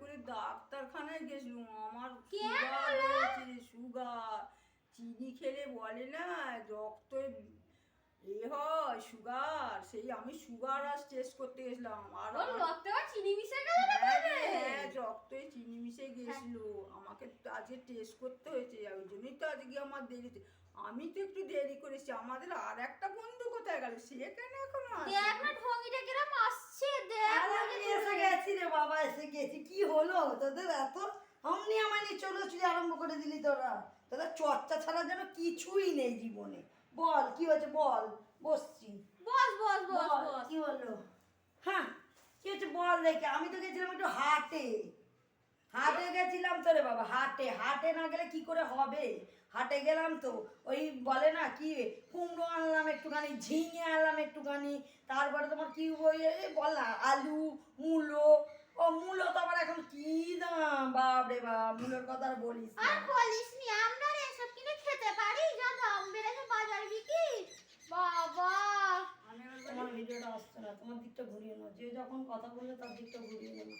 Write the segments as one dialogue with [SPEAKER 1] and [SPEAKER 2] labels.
[SPEAKER 1] করে ডাক্তারখানায় গেছিলাম। আমার সুগার হয়েছে সুগার। চিনি খেলে বলে না রক্ত এ হয় সুগার। সেই আমি সুগার আর টেস্ট করতে গেছিলাম। আর
[SPEAKER 2] রক্তে চিনি মিশে গেল
[SPEAKER 1] হ্যাঁ হ্যাঁ, রক্তে চিনি মিশে গেছিল আমাকে আজকে টেস্ট করতে হয়েছে ওই জন্যই তো আজকে আমার দেরিতে। আমি তো একটু দেরি করেছি। আমাদের আর একটা বন্ধু কোথায় গেল? সে কেন এখনও
[SPEAKER 2] দেখ না ঢঙ্গিটা কিরম আসছে দেখ
[SPEAKER 3] এসে গেছি রে বাবা এসে গেছি। কি হলো? তোদের এত অমনি আমার নিয়ে চলো চুলি আরম্ভ করে দিলি তোরা। তোদের চর্চা ছাড়া যেন কিছুই নেই জীবনে। বল কি হয়েছে বল? বসছি।
[SPEAKER 2] বস বস বস
[SPEAKER 3] বল,
[SPEAKER 2] বস।
[SPEAKER 3] কি হলো? হ্যাঁ কি হচ্ছে বল দেখে? আমি তো গেছিলাম একটু হাটে। হাটে গেছিলাম তো রে বাবা হাটে। হাটে না গেলে কি করে হবে? হাটে গেলাম তো। ওই বলে না কি কুমড়ো আনলাম একটুখানি ঝিঙে আনলাম একটুখানি তারপরে তোমার কি ওই বল না আলু মূলো ও মূলো তো আবার এখন কি দাম? বাপ রে বাপ মূলোর কথা আর বলিস
[SPEAKER 2] আর বলিস নি আমরা রে এসব কিনে খেতে পারি যা দাম বেড়েছে বাজার বিক্রি। বাবা।
[SPEAKER 3] তোমার ভিডিওটা আসছে না তোমার দিকটা ঘুরিয়ে নাও যে যখন কথা বলবে তার দিকটা ঘুরিয়ে নেব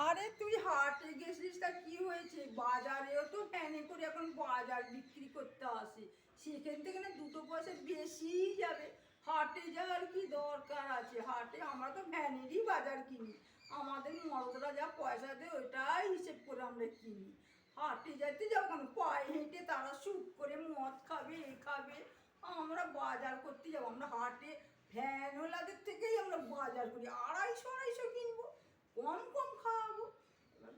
[SPEAKER 1] আরে তুই হাটে গেছিস তা কি হয়েছে? বাজারেও তো ভ্যানে করে এখন বাজার বিক্রি করতে আসে। সেখান থেকে না দুটো পয়সা বেশিই যাবে। হাটে যাওয়ার কি দরকার আছে? হাটে আমরা তো ভ্যানেরই বাজার কিনি। আমাদের মরদরা যা পয়সা দেয়, ওইটাই হিসেব করে আমরা কিনি। হাটে যাইতে যখন পায়ে হেঁটে তারা সুখ করে মদ খাবে, এ খাবে। আমরা বাজার করতে যাব, আমরা হাটে ভ্যানওয়ালাদের থেকেই আমরা বাজার করি। আড়াইশো আড়াইশো কিনবো, কম কম খাওয়াবো।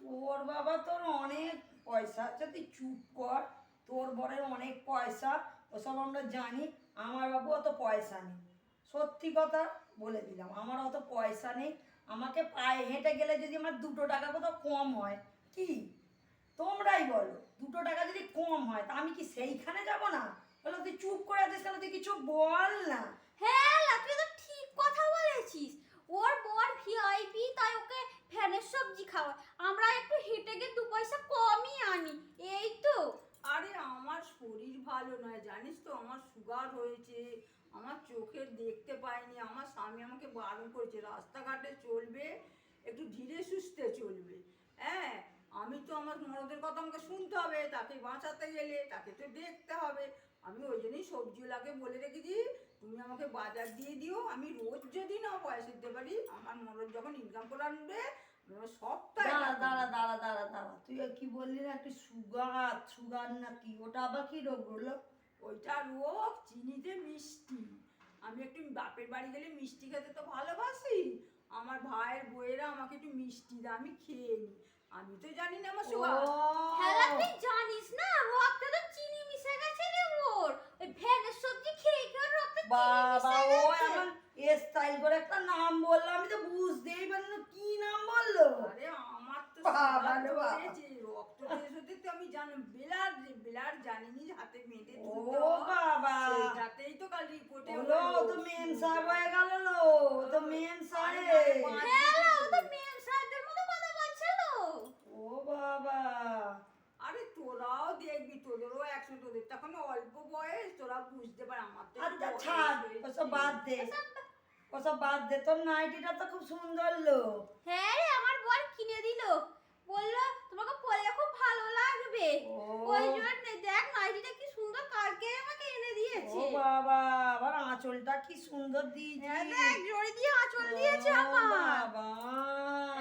[SPEAKER 3] তোর বাবা তোর অনেক পয়সা আছে তুই চুপ কর, তোর বরের অনেক পয়সা, ওসব আমরা জানি, আমার বাবু অত পয়সা নেই। সত্যি কথা বলে দিলাম, আমার অত পয়সা নেই আমাকে পায়ে হেঁটে গেলে যদি আমার দুটো টাকা কোথাও কম হয় কি? তোমরাই বলো দুটো টাকা যদি কম হয় তা আমি কি সেইখানে যাব না? বলো তুই চুপ করে আছিস কেন? তুই কিছু বল না।
[SPEAKER 2] হ্যাঁ তুই তো ঠিক কথা বলেছিস। ওর বর ভিআইপি তাই ওকে ফ্যানের সবজি খাওয়ায়। আমরা একটু হেঁটে গিয়ে দু পয়সা কমই আনি এই তো।
[SPEAKER 1] আরে আমার শরীর ভালো নয় জানিস তো? আমার সুগার হয়েছে আমার চোখে দেখতে পাইনি আমার স্বামী আমাকে বারণ করেছে রাস্তাঘাটে চলবে একটু ধীরে সুস্থে চলবে। হ্যাঁ আমি তো আমার মরদের কথা আমাকে শুনতে হবে তাকে বাঁচাতে গেলে তাকে তো দেখতে হবে। আমি ওই জন্যই সবজিওয়ালাকে বলে রেখেছি তুমি আমাকে বাজার দিয়ে দিও আমি রোজ যদি না পয়সা দিতে পারি আমার মরদ যখন ইনকাম করে আনবে আমি সপ্তাহে
[SPEAKER 3] দাঁড়া
[SPEAKER 1] টাকা
[SPEAKER 3] দাঁড়া
[SPEAKER 1] দেবো।
[SPEAKER 3] দাঁড়া দাঁড়া দাঁড়া তুই কি বললি না একটু সুগার সুগার না কি ওটা আবার কি রোগ বলল?
[SPEAKER 1] ওইটা রোগ চিনিতে মিষ্টি। আমি একটু বাপের বাড়ি গেলে মিষ্টি খেতে তো ভালোবাসি। আমার ভাইয়ের বইয়েরা আমাকে একটু মিষ্টি দেয় আমি খেয়ে নিই আমি তো জানি না সুগার
[SPEAKER 2] হ্যাঁ তুই জানিস না? রক্তে তো চিনি মিশে গেছে রে ওর। ওই ভ্যানের সবজি খেয়ে খেয়ে ওর রক্তে চিনি
[SPEAKER 3] বাবা ও। এখন স্টাইল করে একটা নাম বলল আমি তো বুঝতেই পারি না কি নাম বলল।
[SPEAKER 1] আরে আমার তো
[SPEAKER 3] বাবা রে বাবা।
[SPEAKER 1] রক্ত টেস্ট তো আমি জানি ব্লাড ব্লাড জানিনি হাতে মেয়েদের
[SPEAKER 3] ও বাবা।
[SPEAKER 1] সেইটাতেই তো কাল রিপোর্টে
[SPEAKER 3] হলো ও তো মেম সাহেব হয়ে গেল লো ও তো মেম সাহেব
[SPEAKER 2] হ্যাঁ ও তো মেম সাহেবদের মতো
[SPEAKER 3] ও বাবা।
[SPEAKER 1] আরে তোরাও দেখবি তোদেরও একশো তোদের। তখন অল্প বয়স তোরা বুঝতে পার আমার তো
[SPEAKER 3] আচ্ছা ছাড় ওসব বাদ দে। ওসব বাদ দে তোর নাইটিটা তো খুব সুন্দর লো
[SPEAKER 2] হ্যাঁ রে আমার বর কিনে দিল। বলল তোমাকে পরে খুব ভালো লাগবে। ওই জন্য দেখ নাইটিটা কি কালকে আমাকে এনে
[SPEAKER 3] ও বাবা আবার আঁচলটা কি সুন্দর দিয়েছি।
[SPEAKER 2] হ্যাঁ দেখ জড়ি দিয়ে আঁচল দিয়েছে আমার
[SPEAKER 3] বাবা।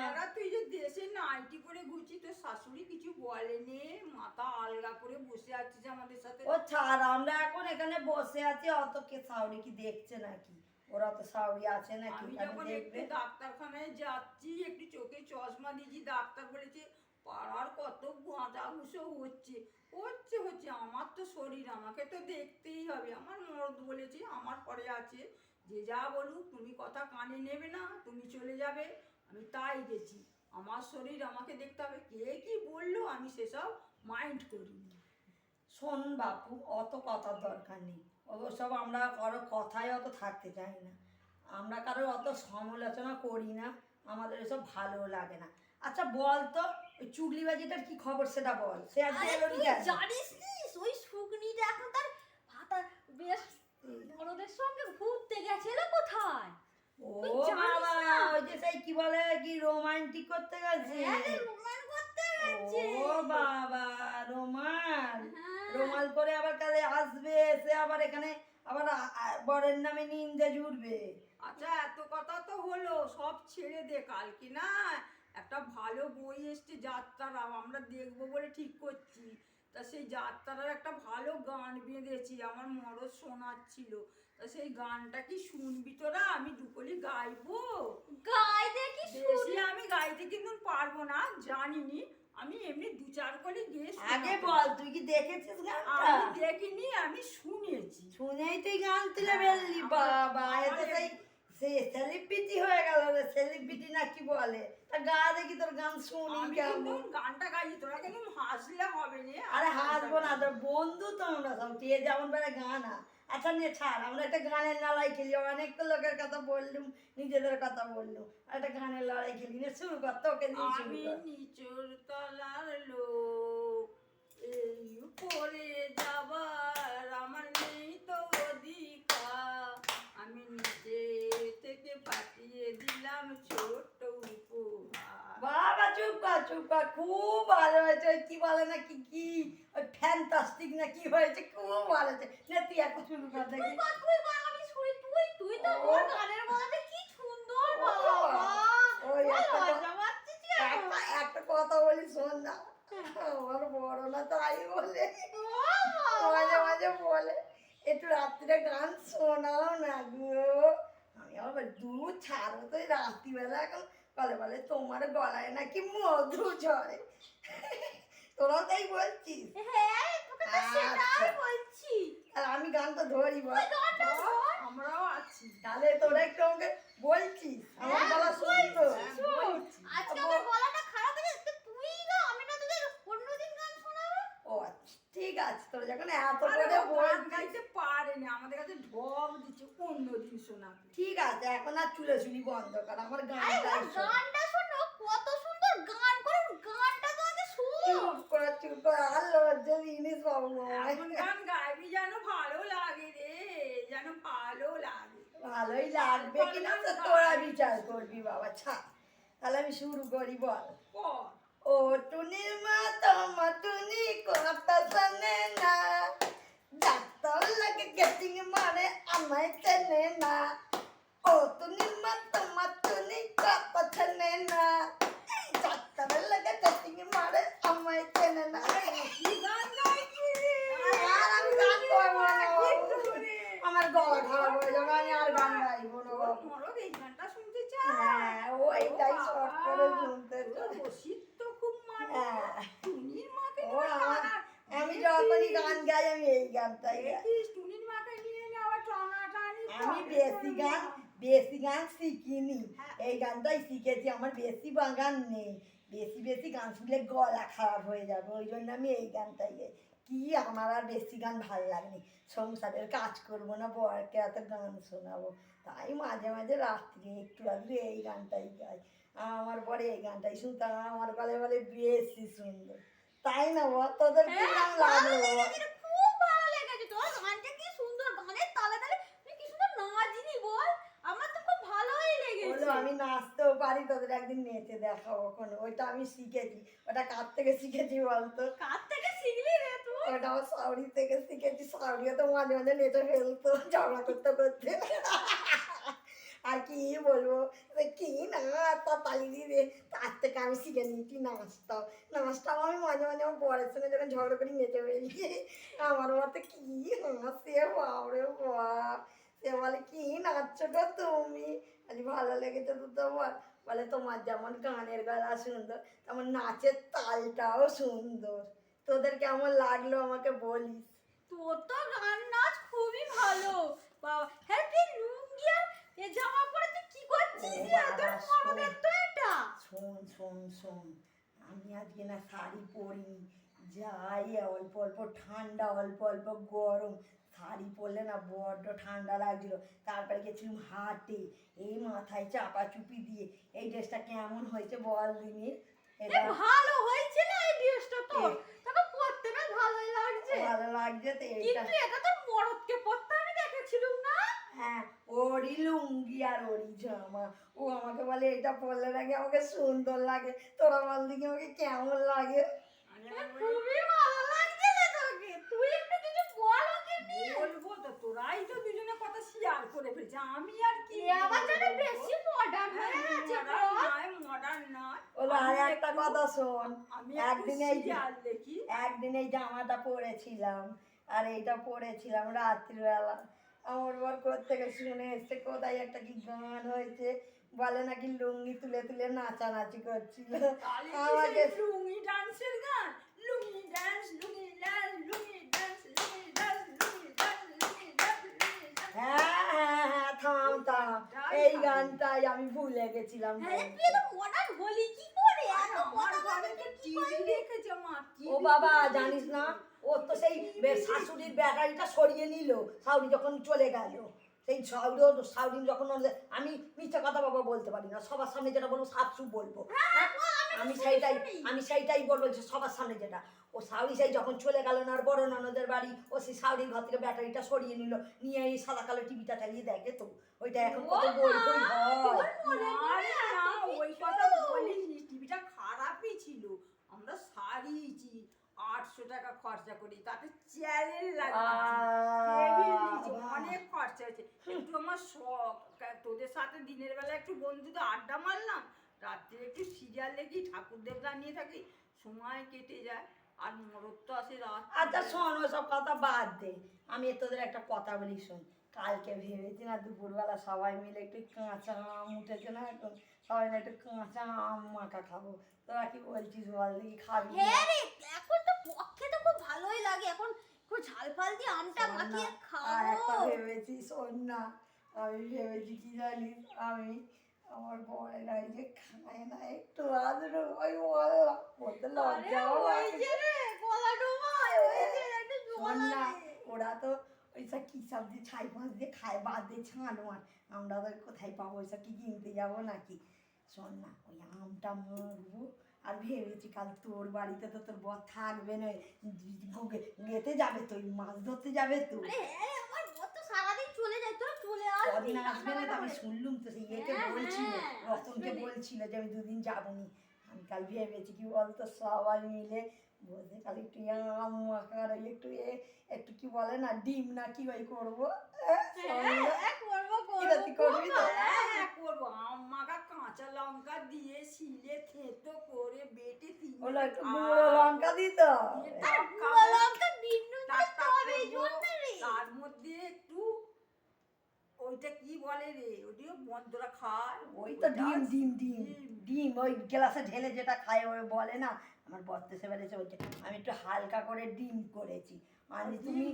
[SPEAKER 1] এরা তুই যে দেশে নাইটি করে ঘুরছি তোর শাশুড়ি কিছু বলেনি মাথা আলগা করে বসে আছিস আমাদের সাথে।
[SPEAKER 3] ও ছাড় আমরা এখন এখানে বসে আছি অত কে কি দেখছে নাকি? ওরা তো সাউরি আছে নাকি
[SPEAKER 1] আমি যখন একটু ডাক্তারখানায় যাচ্ছি একটু চোখে চশমা দিয়েছি ডাক্তার বলেছে পাড়ার কত গাঁজা ঘুষো হচ্ছে হচ্ছে হচ্ছে। আমার তো শরীর, আমাকে তো দেখতেই হবে। আমার মরদ বলেছে, আমার পরে আছে। যে যা বলুক, তুমি কথা কানে নেবে না, তুমি চলে যাবে। আমি তাই গেছি। আমার শরীর আমাকে দেখতে হবে। কে কি বলল, আমি সেসব মাইন্ড করিনি।
[SPEAKER 3] শোন বাপু, অত কথার দরকার নেই। ওসব আমরা কারও কথায় অত থাকতে চাই না। আমরা কারোর অত সমালোচনা করি না। আমাদের এসব ভালো লাগে না। আচ্ছা বল তো। ওই চুগলিবাজিটার কি খবর সেটা বল। সে আজকে
[SPEAKER 2] আরে
[SPEAKER 3] এলো
[SPEAKER 2] তুই
[SPEAKER 3] কেন?
[SPEAKER 2] জানিস নিস ওই শুকনিটা এখন তার ভাতা বেশ বড়দের সঙ্গে ঘুরতে গেছিল কোথায়?
[SPEAKER 3] ও বাবা ওই যে সেই কি বলে কি রোমান্টিক করতে গেছে?
[SPEAKER 2] হ্যাঁ রোমান করতে গেছে।
[SPEAKER 3] ও বাবা রোমান।
[SPEAKER 2] হ্যাঁ।
[SPEAKER 3] রোমাল করে আবার কালে আসবে এসে আবার এখানে আবার বরের নামে নিন্দে জুড়বে।
[SPEAKER 1] আচ্ছা এত কথা তো হলো সব ছেড়ে দে কালকে না? একটা ভালো বই এসছে যাত্রারা আমরা দেখব বলে ঠিক করছি। তা সেই যাত্রার একটা ভালো গান বেঁধেছি আমার মরদ শোনাচ্ছিল। তা সেই গানটা কি শুনবি তোরা? আমি দুকলি গাইবো।
[SPEAKER 2] গায়ে দেখি
[SPEAKER 1] বেশি আমি গাইতে কিন্তু পারব না জানিনি। আমি এমনি দু চার কলি গিয়ে
[SPEAKER 3] আগে বল তুই কি দেখেছিস গানটা?
[SPEAKER 1] আমি দেখিনি আমি শুনেছি।
[SPEAKER 3] শুনেই তুই গান তুলে ফেললি বাবা এতে সেই সে সেলিব্রিটি হয়ে গেল রে সেলিব্রিটি না কি বলে? তা গা দেখি তোর গান শুনি কেমন।
[SPEAKER 1] গানটা গাইছি তোরা কিন্তু হাসলে হবে না
[SPEAKER 3] আরে হাসবো না তোর বন্ধু তো আমরা সব কে যেমন গানা আচ্ছা নিয়ে ছাড় আমরা একটা গানের লড়াই খেলি অনেক তো লোকের কথা বললুম নিজেদের কথা বললুম। আর একটা গানের লড়াই খেলি নিয়ে শুরু কর তোকে
[SPEAKER 1] আমি নিচুর তলার লোক এই উপরে যাবার আমার নেই তো অধিকার আমি নিচে থেকে পাঠিয়ে দিলাম ছোট্ট উপহার
[SPEAKER 3] বাবা চুপ কর খুব ভালো হয়েছে ওই কি বলে না কি কি ওই ফ্যান্টাস্টিক না কি হয়েছে খুব ভালো হয়েছে। নে তুই এখন শুরু কর দেখি
[SPEAKER 2] তুই তো তোর গানের কি সুন্দর বাবা।
[SPEAKER 3] ওই একটা কথা- বলি শোন না। আমার বড় না তাই বলে। মাঝে মাঝে বলে একটু রাত্রিরে গান শোনাও না গো। আমি আবার দূর ছাড়ো তো রাত্রিবেলা এখন বলে বলে তোমার গলায় নাকি মধু ঝরে? তোরাও তাই বলছিস?
[SPEAKER 2] হ্যাঁ
[SPEAKER 3] আচ্ছা।
[SPEAKER 2] বলছি।
[SPEAKER 3] আর আমি গানটা ধরি বল।
[SPEAKER 1] আমরাও আছি।
[SPEAKER 3] তাহলে তোরা একটু আমাকে বলছিস আমার
[SPEAKER 2] হ্যাঁ,
[SPEAKER 3] গলা শুনতো
[SPEAKER 1] হ্যাঁ, বলছি।
[SPEAKER 2] আজকে আমার গলাটা খারাপ তুই গা আমি না তোদের অন্যদিন গান শোনাবো?
[SPEAKER 3] ও আচ্ছা, ঠিক আছে তোরা যখন এত করে
[SPEAKER 1] গাইতে পারেনি আমাদের কাছে ঢপ দিচ্ছে অন্যদিন শোনাবে
[SPEAKER 3] ঠিক আছে এখন আর চুলে চুলি বন্ধ কর আমার শোন।
[SPEAKER 2] গানটা শোনো কত সুন্দর গান করে গানটা তো আগে শুন।
[SPEAKER 3] করে চুপ করে আর লজ্জা জিনিস পাবো
[SPEAKER 1] এখন গান গাইবি যেন ভালো লাগে রে যেন ভালো লাগে।
[SPEAKER 3] ভালোই লাগবে কিনা তো তোরা বিচার করবি বাবা ছাড় তাহলে আমি শুরু করি বল। ও টুনির মা তোমার টুনি কথা শোনে না। ডাক্তার লাগে গেটিং মারে আমায় চেনে না ও টুনির মা তোমার টুনি কথা শোনে না ডাক্তার লাগে গেটিং মারে আমায় চেনে না। আমার গলা খারাপ হয়ে যাবে আমি আর গান গাইবো না। হ্যাঁ ওইটাই শর্ট করে শুনতে
[SPEAKER 1] তোর রসিদ তো খুব মানে
[SPEAKER 3] হ্যাঁ।
[SPEAKER 1] টুনির মাকে
[SPEAKER 3] ও
[SPEAKER 1] নিয়ে
[SPEAKER 3] আমার
[SPEAKER 1] টানা-
[SPEAKER 3] আমি যখনই গান গাই আমি এই গানটাই আমি বেশি গান বেশি গান শিখিনি।
[SPEAKER 1] হ্যাঁ।
[SPEAKER 3] এই গানটাই শিখেছি আমার বেশি বা গান নেই। বেশি বেশি গান শুনলে গলা খারাপ হয়ে যাবে ওই জন্য আমি এই গানটাই গাই। কি আমার আর বেশি গান ভালো লাগেনি। সংসারের কাজ করব না বরকে এত গান শোনাবো। তাই মাঝে মাঝে রাত্রে একটু আধটু এই গানটাই গাই। আমার পরে এই গানটাই শুনতাম আমার গলায় বলে বেশি সুন্দর। তাই না বল তোদের কি
[SPEAKER 2] হ্যাঁ, ভালো
[SPEAKER 3] লাগল?
[SPEAKER 2] খুব ভালো লেগেছে। তোর গানটা কি সুন্দর গানের তালে তালে তুই কি সুন্দর নাচনি বল? আমার তো খুব ভালোই লেগেছে।
[SPEAKER 3] বলো আমি নাচতেও পারি তোদের একদিন নেচে দেখাবো ওখানে ওইটা আমি শিখেছি ওটা কার থেকে শিখেছি বলতো?
[SPEAKER 2] কার থেকে শিখলি রে তুই?
[SPEAKER 3] ওটা আমার সাউরি থেকে শিখেছি। সাউরিও তো মাঝে মাঝে নেচে ফেলতো ঝগড়া করতে করতে। আর কি বলব? কি না? তা পালিয়ে রে তার থেকে আমি শিখে নিয়েছি নাচটাও নাচটাও আমি মাঝে মাঝে আমার বরের সঙ্গে যখন ঝগড়া করি, নেচে ফেলি। আমার মতে কি হাসে, বাপরে বাপ। সে বলে, কি নাচছো গো তুমি? আজ ভালো লেগেছে তো তোমার। বলে, তোমার যেমন গানের গলা সুন্দর, তেমন নাচের তালটাও সুন্দর। তোদের কেমন লাগল আমাকে বলিস?
[SPEAKER 2] তোর তো গান, নাচ খুবই ভালো। বাবা হ্যাঁ তুই লুঙ্গি আর এ জামা পরে তুই কি করছিস
[SPEAKER 3] ও
[SPEAKER 2] রে তোর
[SPEAKER 3] বাবা,
[SPEAKER 2] মরদের তো এটা
[SPEAKER 3] শোন। শোন শোন আমি আজকে না শাড়ি পরিনি। যাই অল্প অল্প ঠান্ডা অল্প অল্প গরম। শাড়ি পরলে না বড্ড ঠান্ডা লাগছিল। তারপরে গেছিলাম হাটে। এই মাথায় চাপা চুপি দিয়ে। এই ড্রেসটা কেমন হয়েছে বল দিনি
[SPEAKER 2] এ
[SPEAKER 3] এটা
[SPEAKER 2] ভালো হয়েছে না এই ড্রেসটা
[SPEAKER 3] এ-
[SPEAKER 2] তোকে পরতে বেশ ভালোই লাগছে।
[SPEAKER 3] ভালো লাগছে তো এইটা।
[SPEAKER 2] কিন্তু এটা তোর মরদকে পরতে আমি দেখেছিলুম না?
[SPEAKER 3] হ্যাঁ ওরই লুঙ্গি আর ওরই জামা। ও আমাকে বলে এটা পরলে নাকি আমাকে সুন্দর লাগে? তোরা বল দিকে আমাকে কেমন লাগে?
[SPEAKER 2] খুবই ভালো লাগছে তোকে। তুই একটু কিছু বল ওকে নিয়ে।
[SPEAKER 1] বলব তো তোরাই তো দুজনে কথা শেয়ার করে ফেলছে। আমি আর কি
[SPEAKER 2] আবার যেন বেশি মডার্ন হয়ে গেছে
[SPEAKER 1] মডার্ন
[SPEAKER 3] ওলো আর একটা কথা শোন।
[SPEAKER 1] আমি
[SPEAKER 3] একদিন
[SPEAKER 1] একদিন
[SPEAKER 3] এই
[SPEAKER 1] দেখি।
[SPEAKER 3] একদিন এই জামাটা পরেছিলাম। আর এইটা পরেছিলাম রাত্রিবেলা। আমার বর থেকে শুনে এসছে কোথায় একটা কি গান হয়েছে বলে নাকি লুঙ্গি তুলে তুলে নাচানাচি করছিল। আমাকে
[SPEAKER 1] লুঙ্গি ডান্সের গান? Lungi dance lungi dance lungi dance lungi dance lungi dance lungi dance
[SPEAKER 3] হ্যাঁ হ্যাঁ হ্যাঁ থাম থাম। এই গানটাই আমি ভুলে গেছিলাম।
[SPEAKER 2] হ্যাঁ তুই তো মডার্ন হলি কি করে? এত
[SPEAKER 1] আমার
[SPEAKER 2] কথা
[SPEAKER 1] ঘরে তো টিভি রেখেছে মা
[SPEAKER 3] ও বাবা জানিস না? ও তো সেই শাশুড়ির ব্যাটারিটা সরিয়ে নিল। সাউরি যখন চলে গেল সেই যখন আমি মিথ্যা কথা বাবা বলতে পারি না সবার সামনে যেটা বলব সাপসুপ বলব। হ্যাঁ? আমি সেইটাই আমি সেইটাই বলব যে সবার সামনে যেটা। ও সাউরি সেই যখন চলে গেল না আর বড় ননদের বাড়ি ও সেই সাউরির ঘর থেকে ব্যাটারিটা সরিয়ে নিল নিয়ে এই সাদা কালো টিভিটা চালিয়ে দেখে তো? ওইটা এখন কত বই বই হয়?
[SPEAKER 1] ওই কথা বলিস টিভিটা টাকা খরচা করি তাতে চ্যানেল
[SPEAKER 3] আহ,
[SPEAKER 1] অনেক খরচা হয়েছে। একটু আমার শখ তোদের সাথে দিনের বেলা একটু বন্ধুদের আড্ডা মারলাম রাত্রে একটু সিরিয়াল দেখি ঠাকুর দেবতা নিয়ে থাকি সময় কেটে যায় আর মরদ তো আসে রাত
[SPEAKER 3] আচ্ছা শোন ওসব কথা বাদ দে। আমি তোদের একটা কথা বলি শোন। কালকে ভেবেছি না দুপুরবেলা সবাই মিলে একটু কাঁচা আম উঠেছে না এখন সবাই মিলে একটু কাঁচা আম মাখা খাব। তোরা কি বলছিস বল দেখি খাবি না?
[SPEAKER 2] হ্যাঁ রে এখন খুব ভালোই লাগে। এখন একটু ঝাল ফাল দিয়ে আমটা মাখিয়ে
[SPEAKER 3] আর একটা ভেবেছি শোন না আমি ভেবেছি কি জানিস আমি আমার বরেরা এই যে খায় না একটু আদর ওই বলতে
[SPEAKER 2] আরে
[SPEAKER 3] লজ্জাও
[SPEAKER 2] গলা ডোবায় একটু।
[SPEAKER 3] ওরা তো ওইসব কি সবজি ছাই মাছ দিয়ে খায় বাদ দিয়ে ছান মার আমরা তো কোথায় পাবো ওইসব কি কিনতে যাব নাকি? শোন না ওই আমটা মারবো আর ভেবেছি কাল তোর বাড়িতে তো তোর বর থাকবে না। গেতে যাবে তো মাছ ধরতে যাবে তো।
[SPEAKER 2] আরে হ্যাঁ রে, আমার বর তো সারাদিন চলে যায় তোরা চলে আসবি।
[SPEAKER 3] আসবে না আমি শুনলুম তো সেই ইয়েকে
[SPEAKER 2] হ্যাঁ,
[SPEAKER 3] বলছিল
[SPEAKER 2] হ্যাঁ,
[SPEAKER 3] রতনকে বলছিল যে আমি দুদিন যাব নি আমি কাল ভেবেছি কি বলতো সবাই মিলে কাল একটু আম মাখার একটু এ একটু কি বলে না ডিম না কি ওই করব? হ্যাঁ,
[SPEAKER 2] হ্যাঁ। হ্যাঁ, করব,
[SPEAKER 3] কিরা
[SPEAKER 2] করব,
[SPEAKER 3] তুই করবি তো?
[SPEAKER 2] খুব ভালো।
[SPEAKER 1] হ্যাঁ হ্যাঁ করব আম মাখা কাঁচা লঙ্কা দিয়ে শিলে থেতো করে বেটে
[SPEAKER 3] একটু গুঁড়ো লঙ্কা দিত
[SPEAKER 2] গুঁড়ো দিতে হবে।
[SPEAKER 1] তার মধ্যে একটু ওইটা কি বলে রে? ওটিও বন্ধুরা খায়।
[SPEAKER 3] ওই তো ডিম ডিম ডিম। ডিম। ওই গ্লাসে ঢেলে যেটা খায় ওই বলে না আমার বর্তে সে বেড়েছে বলছে আমি একটু হালকা করে ডিম করেছি। মানে তুমি।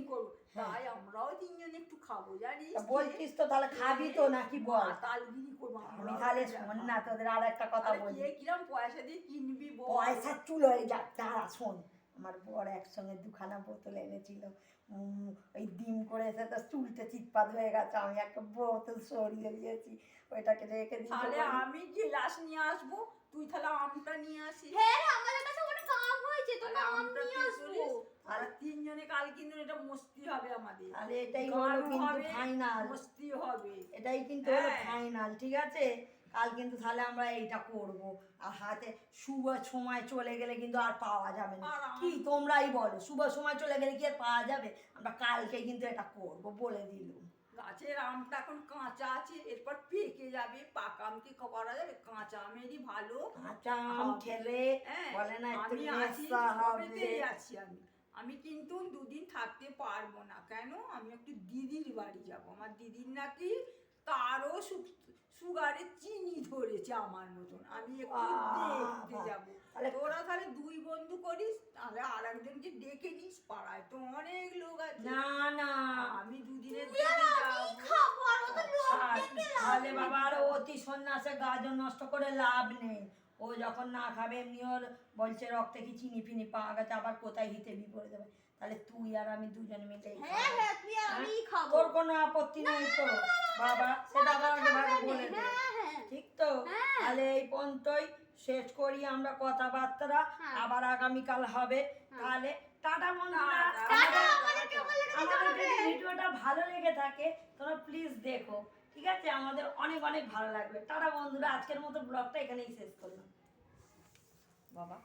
[SPEAKER 3] হ্যাঁ।
[SPEAKER 1] তাই আমরাও তিনজন একটু খাব জানিস
[SPEAKER 3] বলছিস তো তাহলে খাবি তো নাকি বল?
[SPEAKER 1] তালগিরি করব
[SPEAKER 3] আমি তাহলে শোন না তোদের আর একটা কথা বলি।
[SPEAKER 1] কে কিরম পয়সা দিয়ে কিনবি
[SPEAKER 3] পয়সা চুলো হয়ে যাক দাঁড়া শোন। আমার বর একসঙ্গে দুখানা বোতল এনেছিল। উম, ওই ডিম করে এসে তো চুলটা চিৎপাত হয়ে গেছে আমি একটা বোতল সরিয়ে দিয়েছি। ওইটাকে রেখে
[SPEAKER 1] দিই
[SPEAKER 3] তাহলে
[SPEAKER 1] আমি গ্লাস নিয়ে আসব তুই তাহলে আমটা নিয়ে আসিস।
[SPEAKER 2] হ্যাঁ রে, আমাদের কাছে আম হয়েছে,
[SPEAKER 1] তাহলে
[SPEAKER 2] আম নিয়ে আসব।
[SPEAKER 1] আর তিনজনে কাল কিন্তু এটা মস্তি হবে আমাদের।
[SPEAKER 3] তাহলে এটাই হলো কিন্তু ফাইনাল
[SPEAKER 1] মস্তি হবে।
[SPEAKER 3] এটাই কিন্তু হলো
[SPEAKER 1] হ্যাঁ।
[SPEAKER 3] ফাইনাল ঠিক আছে? কাল কিন্তু তাহলে আমরা এইটা করব। আর হাতে শুভ সময় চলে গেলে কিন্তু আর পাওয়া যাবে না। কি তোমরাই বলো শুভ সময় চলে গেলে কি আর পাওয়া যাবে? আমরা কালকে কিন্তু এটা করব বলে দিলুম।
[SPEAKER 1] গাছের আমটা এখন কাঁচা আছে এরপর পেকে যাবে। পাকা আম কি করা যাবে কাঁচা আমেরই ভালো।
[SPEAKER 3] কাঁচা আম। খেলে
[SPEAKER 1] হ্যাঁ,
[SPEAKER 3] বলে না
[SPEAKER 1] আমি আছি আমি। আমি কিন্তু দুদিন থাকতে পারব না। কেন? আমি একটু দিদির বাড়ি যাব। আমার দিদির নাকি তারও সুগারে চিনি ধরেছে আমার মতন। আমি একটু দেখতে।
[SPEAKER 3] তাহলে
[SPEAKER 1] তোরা তাহলে দুই বন্ধু করিস তাহলে আর একজনকে ডেকে নিস পাড়ায়। তো অনেক লোক আছে।
[SPEAKER 3] না না।
[SPEAKER 1] আমি দুদিনের যাব।
[SPEAKER 2] লাভ
[SPEAKER 3] তাহলে বাবা আর অতি সন্ন্যাসে গাজন নষ্ট করে লাভ নেই। ও যখন না খাবে এমনি ওর বলছে রক্তে কি চিনি ফিনি পাওয়া গেছে আবার কোথায় হিতে বিপরে দেবে তাহলে তুই আর আমি দুজনে মিলে
[SPEAKER 2] হ্যাঁ, হ্যাঁ, খাব।
[SPEAKER 3] তোর কোনো আপত্তি নেই তো? বাবা সেটা আবার
[SPEAKER 2] কথা
[SPEAKER 3] বলে
[SPEAKER 2] হ্যাঁ, হ্যাঁ।
[SPEAKER 3] ঠিক তো?
[SPEAKER 2] হ্যাঁ।
[SPEAKER 3] তাহলে এই পর্যন্তই। শেষ করি আমরা কথাবার্তা।
[SPEAKER 2] হ্যাঁ।
[SPEAKER 3] আবার আগামীকাল হবে। তাহলে টাটা বন্ধুরা। আমাদের- ভিডিওটা ভালো লেগে থাকে তোমরা প্লিজ দেখো। ঠিক আছে? আমাদের অনেক অনেক ভালো লাগবে। টাটা বন্ধুরা। আজকের মতো ব্লগটা এখানেই শেষ করলাম।
[SPEAKER 1] বাবা